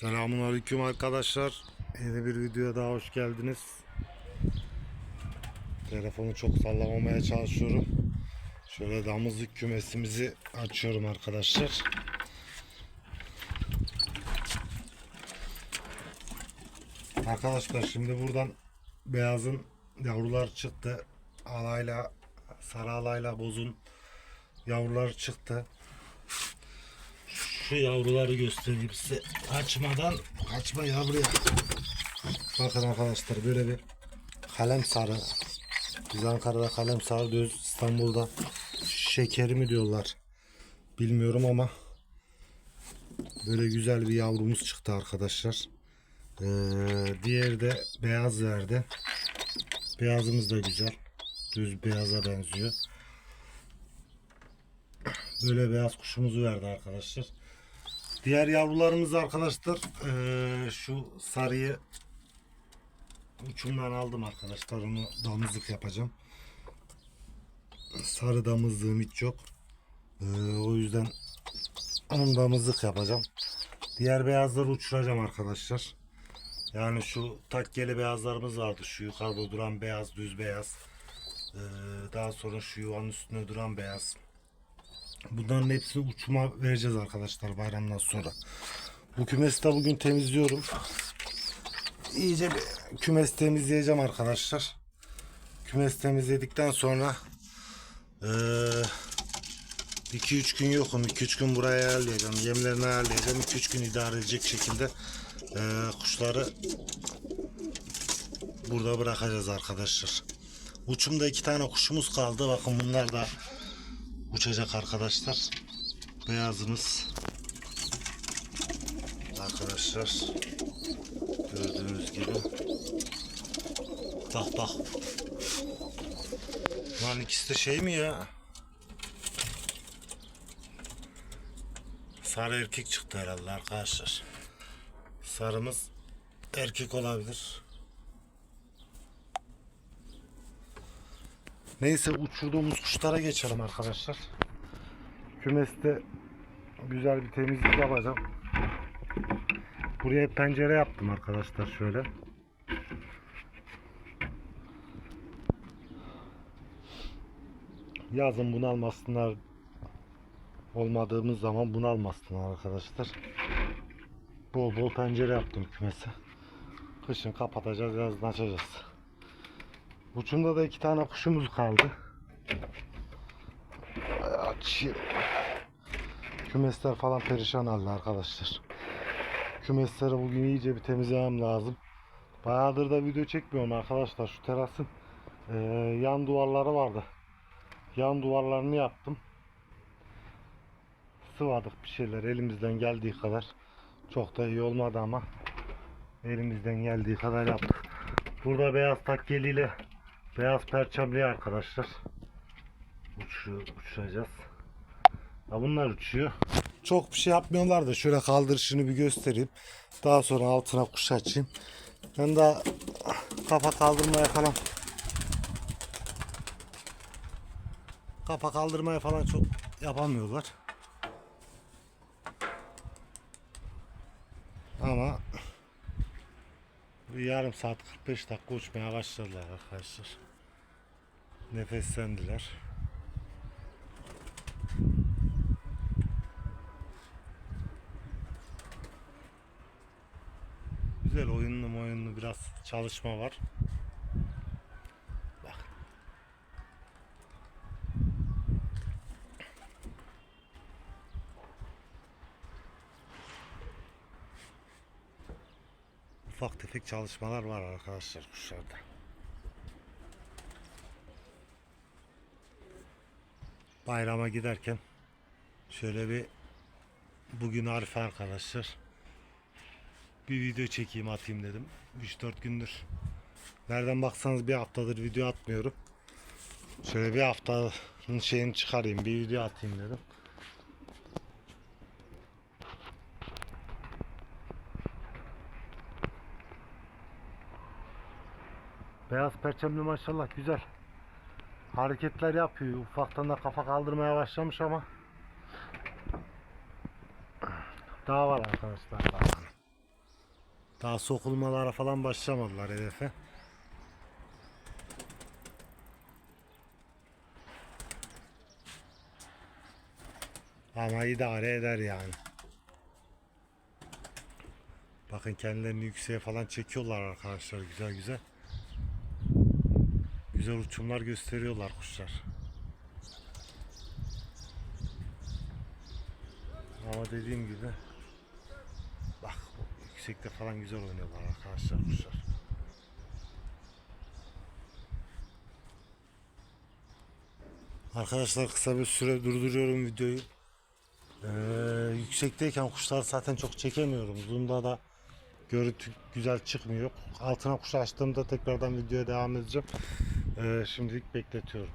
Selamun Aleyküm arkadaşlar. Yeni bir videoya daha hoş geldiniz. Telefonu çok sallamamaya çalışıyorum. Şöyle damızlık kümesimizi açıyorum arkadaşlar. Arkadaşlar şimdi buradan beyazın yavrular çıktı. Alayla sarı alayla bozun yavrular çıktı. Şu yavruları göstereyim size. Açmadan açma yavruya. Bakın arkadaşlar böyle bir kalem sarı. Biz Ankara'da kalem sarı diyoruz. İstanbul'da şekeri mi diyorlar. Bilmiyorum ama böyle güzel bir yavrumuz çıktı arkadaşlar. Ee, diğeri de beyaz verdi. Beyazımız da güzel. Düz beyaza benziyor. Böyle beyaz kuşumuzu verdi arkadaşlar. Diğer yavrularımız arkadaşlar eee, şu sarıyı uçumdan aldım arkadaşlar. Onu damızlık yapacağım. Sarı damızlığım hiç yok. Eee, o yüzden onu damızlık yapacağım. Diğer beyazları uçuracağım arkadaşlar. Yani şu takkeli beyazlarımız vardı. Şu yukarıda duran beyaz, düz beyaz. Eee, daha sonra şu yuvanın üstünde duran beyaz. Bunların hepsini uçuma vereceğiz arkadaşlar bayramdan sonra. Bu kümesi de bugün temizliyorum. İyice bir kümes temizleyeceğim arkadaşlar. Kümes temizledikten sonra 2-3 gün yokum. 2-3 gün buraya ayarlayacağım. Yemlerini ayarlayacağım. 2-3 gün idare edecek şekilde eee, kuşları burada bırakacağız arkadaşlar. Uçumda iki tane kuşumuz kaldı. Bakın bunlar da uçacak arkadaşlar. Beyazımız. Arkadaşlar gördüğünüz gibi. Bak bak. Lan ikisi de şey mi ya? Sarı erkek çıktı herhalde arkadaşlar. Sarımız erkek olabilir Neyse uçurduğumuz kuşlara geçelim arkadaşlar. Kümeste güzel bir temizlik yapacağım. Buraya pencere yaptım arkadaşlar şöyle. Yazın bunalmasınlar. Olmadığımız zaman bunalmasınlar arkadaşlar. Bol bol pencere yaptım kümese. Kışın kapatacağız, yazın açacağız. Uçumda da iki tane kuşumuz kaldı. Açayım. Kümesler falan perişan halde arkadaşlar. Kümesleri bugün iyice bir temizlemem lazım. Bayağıdır da video çekmiyorum arkadaşlar. Şu terasın eee, yan duvarları vardı. Yan duvarlarını yaptım. Sıvadık bir şeyler elimizden geldiği kadar. Çok da iyi olmadı ama elimizden geldiği kadar yaptık. Burada beyaz takkeliyle Beyaz perçemli arkadaşlar. Uçuyor, uçuracağız. Ya bunlar uçuyor. Çok bir şey yapmıyorlar da şöyle kaldırışını bir göstereyim. Daha sonra altına kuş açayım. Ben daha kafa kaldırmaya falan kafa kaldırmaya falan çok yapamıyorlar. Ama bir yarım saat 45 dakika uçmaya başladılar arkadaşlar. Nefeslendiler. Güzel oyunlu oyunlu biraz çalışma var. Ufak tefek çalışmalar var arkadaşlar kuşlarda. Bayrama giderken şöyle bir bugün Arife arkadaşlar bir video çekeyim atayım dedim. 3-4 gündür nereden baksanız bir haftadır video atmıyorum. Şöyle bir haftanın şeyini çıkarayım bir video atayım dedim. Beyaz perçemli maşallah güzel. Hareketler yapıyor. Ufaktan da kafa kaldırmaya başlamış ama daha var arkadaşlar. daha. Daha sokulmalara falan başlamadılar hedefe. Ama idare eder yani. Bakın kendilerini yükseğe falan çekiyorlar arkadaşlar güzel güzel. Güzel uçumlar gösteriyorlar kuşlar. Ama dediğim gibi bak yüksekte falan güzel oynuyorlar arkadaşlar kuşlar. Arkadaşlar kısa bir süre durduruyorum videoyu. Ee, yüksekteyken kuşlar zaten çok çekemiyorum. Zoom'da da görüntü güzel çıkmıyor. Altına kuş açtığımda tekrardan videoya devam edeceğim. Ee, şimdilik bekletiyorum.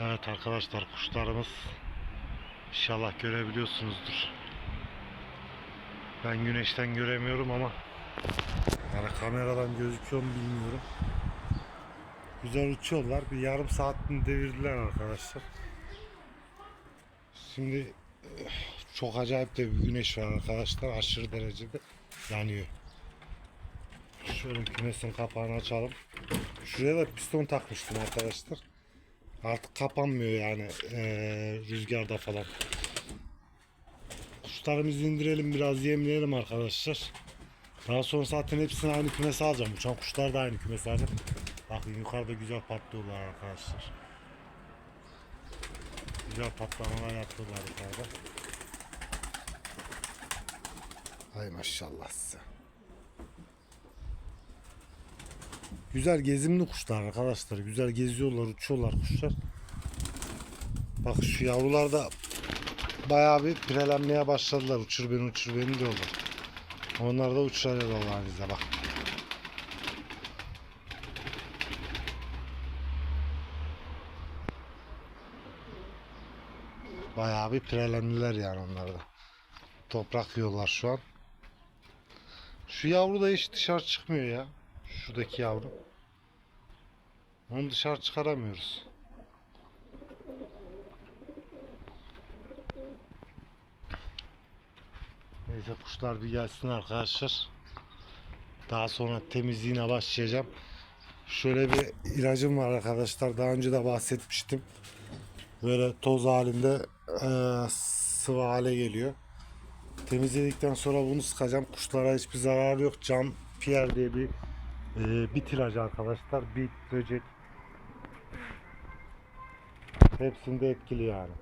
Evet arkadaşlar kuşlarımız inşallah görebiliyorsunuzdur. Ben güneşten göremiyorum ama yani kameradan gözüküyor mu bilmiyorum. Güzel uçuyorlar. Bir yarım saatini devirdiler arkadaşlar. Şimdi eh, çok acayip de bir güneş var arkadaşlar. Aşırı derecede yanıyor. Şöyle kümesin kapağını açalım. Şuraya da piston takmıştım arkadaşlar. Artık kapanmıyor yani eee, rüzgarda falan. Kuşlarımızı indirelim biraz yemleyelim arkadaşlar. Daha sonra zaten hepsini aynı kümese alacağım. Uçan kuşlar da aynı kümese alacağım. Bakın yukarıda güzel patlıyorlar arkadaşlar. Güzel patlamalar yapıyorlar yukarıda. Hay maşallah size. Güzel gezimli kuşlar arkadaşlar. Güzel geziyorlar, uçuyorlar kuşlar. Bak şu yavrular da bayağı bir pirelenmeye başladılar. Uçur beni, uçur beni diyorlar. Onlar da uçarlar Allah'ın izniyle bak. Bayağı bir pirelendiler yani onlar da. Toprak yiyorlar şu an. Şu yavru da hiç dışarı çıkmıyor ya. Şuradaki yavru. Onu dışarı çıkaramıyoruz. Neyse kuşlar bir gelsin arkadaşlar. Daha sonra temizliğine başlayacağım. Şöyle bir ilacım var arkadaşlar. Daha önce de bahsetmiştim. Böyle toz halinde eee, sıvı hale geliyor. Temizledikten sonra bunu sıkacağım. Kuşlara hiçbir zararı yok. Cam Pierre diye bir bit ilacı arkadaşlar. Bit, böcek hepsinde etkili yani.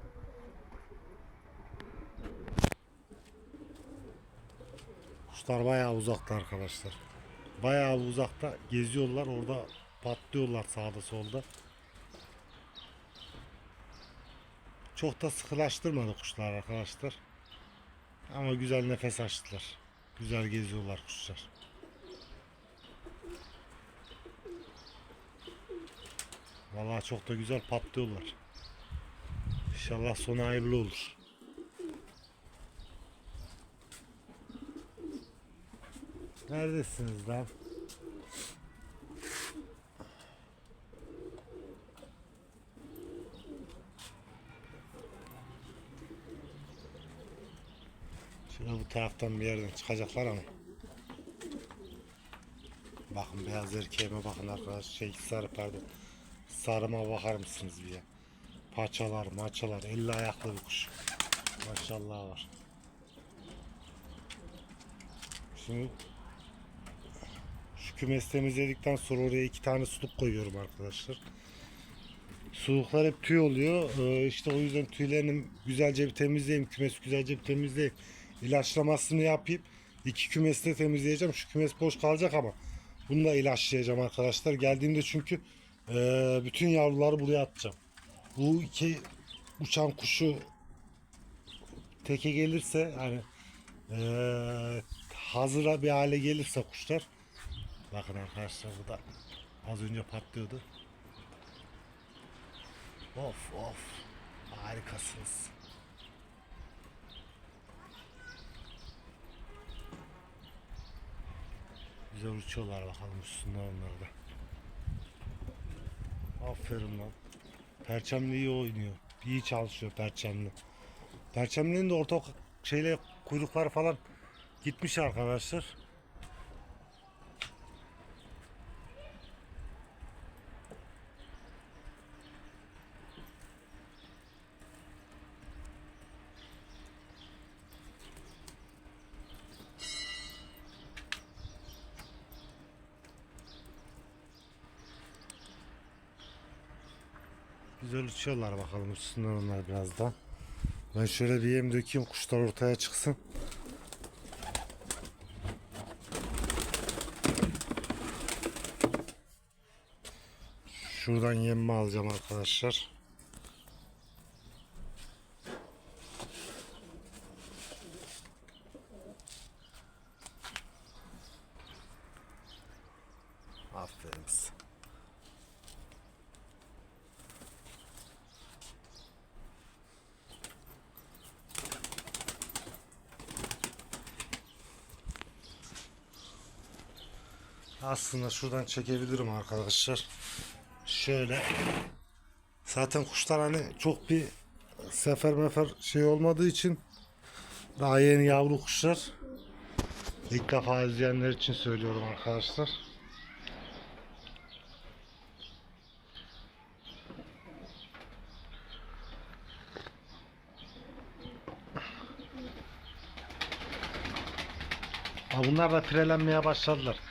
Kuşlar bayağı uzakta arkadaşlar. Bayağı uzakta geziyorlar. Orada patlıyorlar sağda solda. Çok da sıkılaştırmadı kuşlar arkadaşlar. Ama güzel nefes açtılar. Güzel geziyorlar kuşlar. Vallahi çok da güzel patlıyorlar. İnşallah sonu hayırlı olur. Neredesiniz lan? Şöyle bu taraftan bir yerden çıkacaklar ama. Bakın beyaz erkeğime bakın arkadaş şey sarı pardon. Sarıma bakar mısınız ya? Paçalar maçalar elli ayaklı bir kuş. Maşallah var. Şimdi şu kümes temizledikten sonra oraya iki tane suluk koyuyorum arkadaşlar. Suluklar hep tüy oluyor. Ee, işte o yüzden tüylerini güzelce bir temizleyeyim. Kümes güzelce bir temizleyeyim. İlaçlamasını yapayım. İki kümesi de temizleyeceğim. Şu kümes boş kalacak ama bunu da ilaçlayacağım arkadaşlar. Geldiğimde çünkü e, bütün yavruları buraya atacağım. Bu iki uçan kuşu teke gelirse hani e, hazıra bir hale gelirse kuşlar bakın arkadaşlar bu da az önce patlıyordu. Of of harikasınız. Güzel uçuyorlar bakalım üstünde onlar da. Aferin lan. Perçemli iyi oynuyor. İyi çalışıyor Perçemli. Perçemli'nin de orta şeyle kuyrukları falan gitmiş arkadaşlar. Güzel uçuyorlar bakalım üstünden onlar biraz da. Ben şöyle bir yem dökeyim kuşlar ortaya çıksın. Şuradan yemimi alacağım arkadaşlar. Aferin size. Aslında şuradan çekebilirim arkadaşlar. Şöyle. Zaten kuşlar hani çok bir sefer mefer şey olmadığı için daha yeni yavru kuşlar. İlk defa izleyenler için söylüyorum arkadaşlar. Ha bunlar da pirelenmeye başladılar.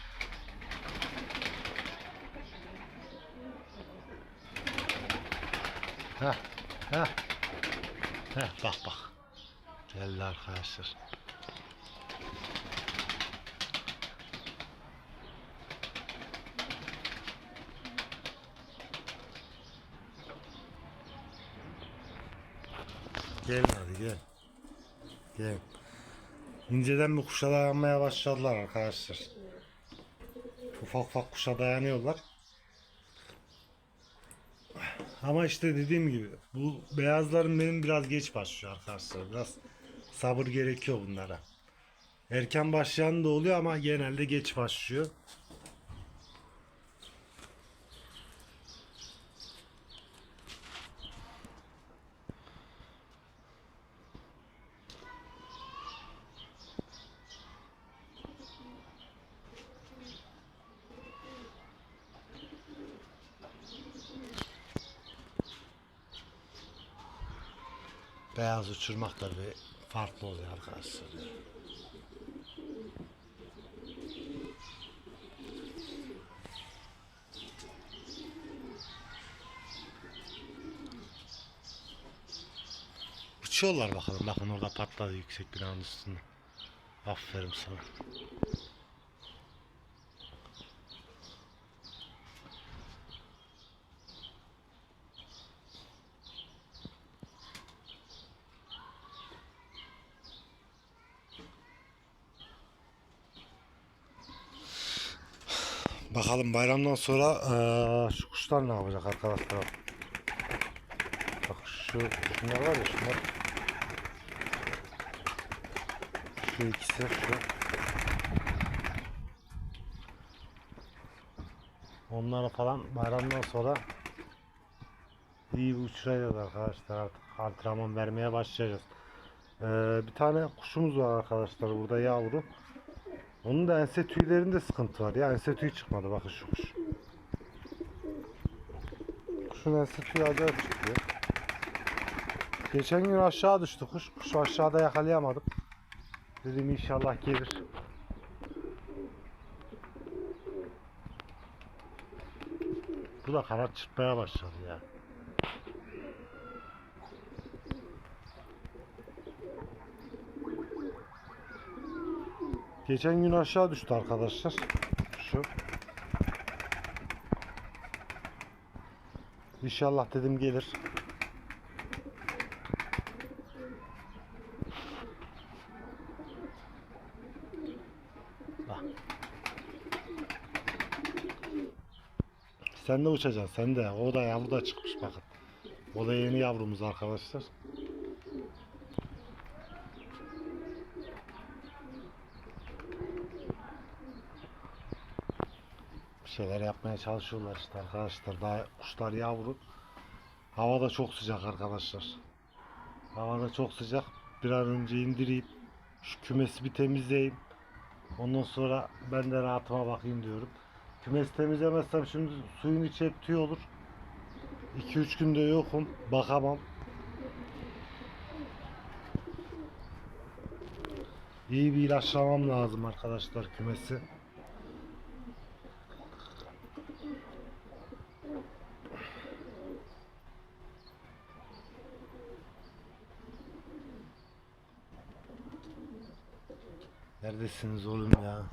Heh, heh. Heh, bak bak. Geldi arkadaşlar. Gel hadi gel. Gel. İnceden bir kuşa dayanmaya başladılar arkadaşlar. Ufak ufak kuşa dayanıyorlar. Ama işte dediğim gibi bu beyazların benim biraz geç başlıyor arkadaşlar. Biraz sabır gerekiyor bunlara. Erken başlayan da oluyor ama genelde geç başlıyor. Beyaz uçurmak da bir farklı oluyor arkadaşlar. Uçuyorlar bakalım. Bakın orada patladı yüksek binanın üstünde. Aferin sana. Bakalım bayramdan sonra eee, şu kuşlar ne yapacak arkadaşlar? Bak şu şunlar var ya şunlar. Şu ikisi şu. Onları falan bayramdan sonra iyi bir uçuracağız arkadaşlar artık antrenman vermeye başlayacağız. Eee, bir tane kuşumuz var arkadaşlar burada yavru. Onun da ense tüylerinde sıkıntı var ya. Ense tüyü çıkmadı bakın şu kuş. Kuşun ense tüyü acayip çıkıyor. Geçen gün aşağı düştü kuş. Kuşu aşağıda yakalayamadık. Dedim inşallah gelir. Bu da kanat çırpmaya başladı ya. Geçen gün aşağı düştü arkadaşlar. Şu. İnşallah dedim gelir. Bak. Sen de uçacaksın sen de. O da yavru da çıkmış bakın. O da yeni yavrumuz arkadaşlar. Şeyler yapmaya çalışıyorlar işte arkadaşlar. Daha kuşlar yavru. Hava da çok sıcak arkadaşlar. Hava da çok sıcak. Bir an önce indireyim. Şu kümesi bir temizleyeyim. Ondan sonra ben de rahatıma bakayım diyorum. Kümesi temizlemezsem şimdi suyun içi hep tüy olur. 2-3 günde yokum. Bakamam. İyi bir ilaçlamam lazım arkadaşlar kümesi. Neredesiniz oğlum ya?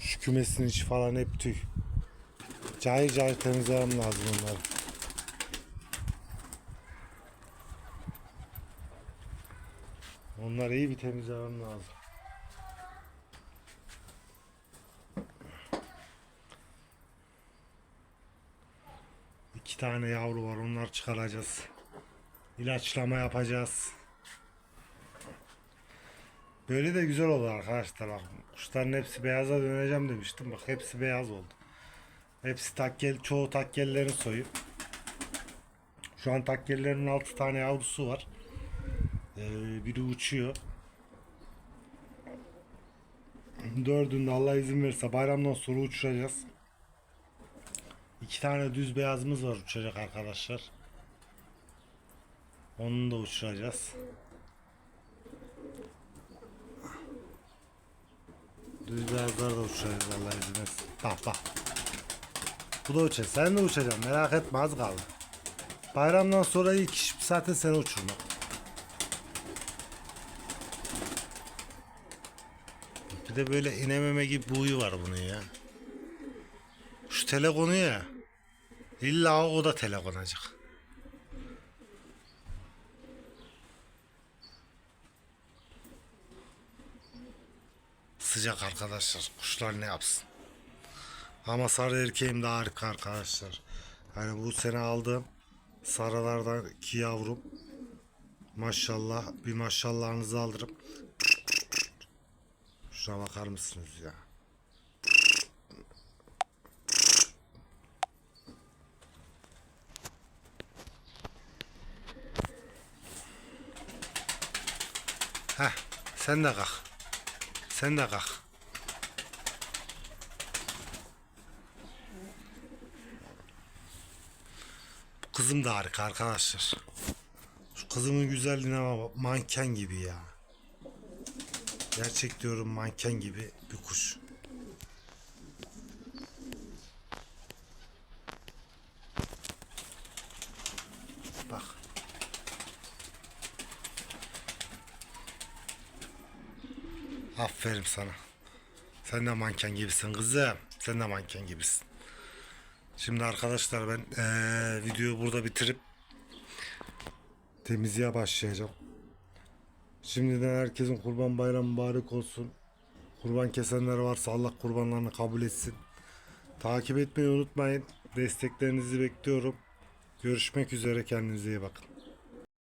Şu kümesin içi falan hep tüy. Cayır cayır temizlemem lazım onları. Onları iyi bir temizlemem lazım. İki tane yavru var onları çıkaracağız. İlaçlama yapacağız. Böyle de güzel oldu arkadaşlar bak. Kuşların hepsi beyaza döneceğim demiştim. Bak hepsi beyaz oldu. Hepsi takkel, çoğu takkellerin soyu. Şu an takkellerin 6 tane yavrusu var. Ee, biri uçuyor. Dördünde Allah izin verirse bayramdan sonra uçuracağız. İki tane düz beyazımız var uçacak arkadaşlar. Onu da uçuracağız. Düz beyazlar da uçuracağız Allah izin. Bak bak. Bu da uçacak. Sen de uçacaksın. Merak etme az kaldı. Bayramdan sonra ilk iş zaten seni uçurmak. Bir de böyle inememe gibi bir huyu var bunun ya. Şu tele konuyor ya. İlla o da tele Sıcak arkadaşlar. Kuşlar ne yapsın? Ama sarı erkeğim de harika arkadaşlar. Hani bu sene aldığım sarılardan iki yavrum. Maşallah bir maşallahınızı alırım. Şuna bakar mısınız ya? Heh, sen de kalk. Sen de kalk. Kızım da harika arkadaşlar. Şu kızımın güzelliğine bak. Manken gibi ya. Gerçek diyorum manken gibi bir kuş. Aferin sana. Sen de manken gibisin kızım. Sen de manken gibisin. Şimdi arkadaşlar ben eee, videoyu burada bitirip temizliğe başlayacağım. Şimdiden herkesin kurban bayramı mübarek olsun. Kurban kesenler varsa Allah kurbanlarını kabul etsin. Takip etmeyi unutmayın. Desteklerinizi bekliyorum. Görüşmek üzere kendinize iyi bakın.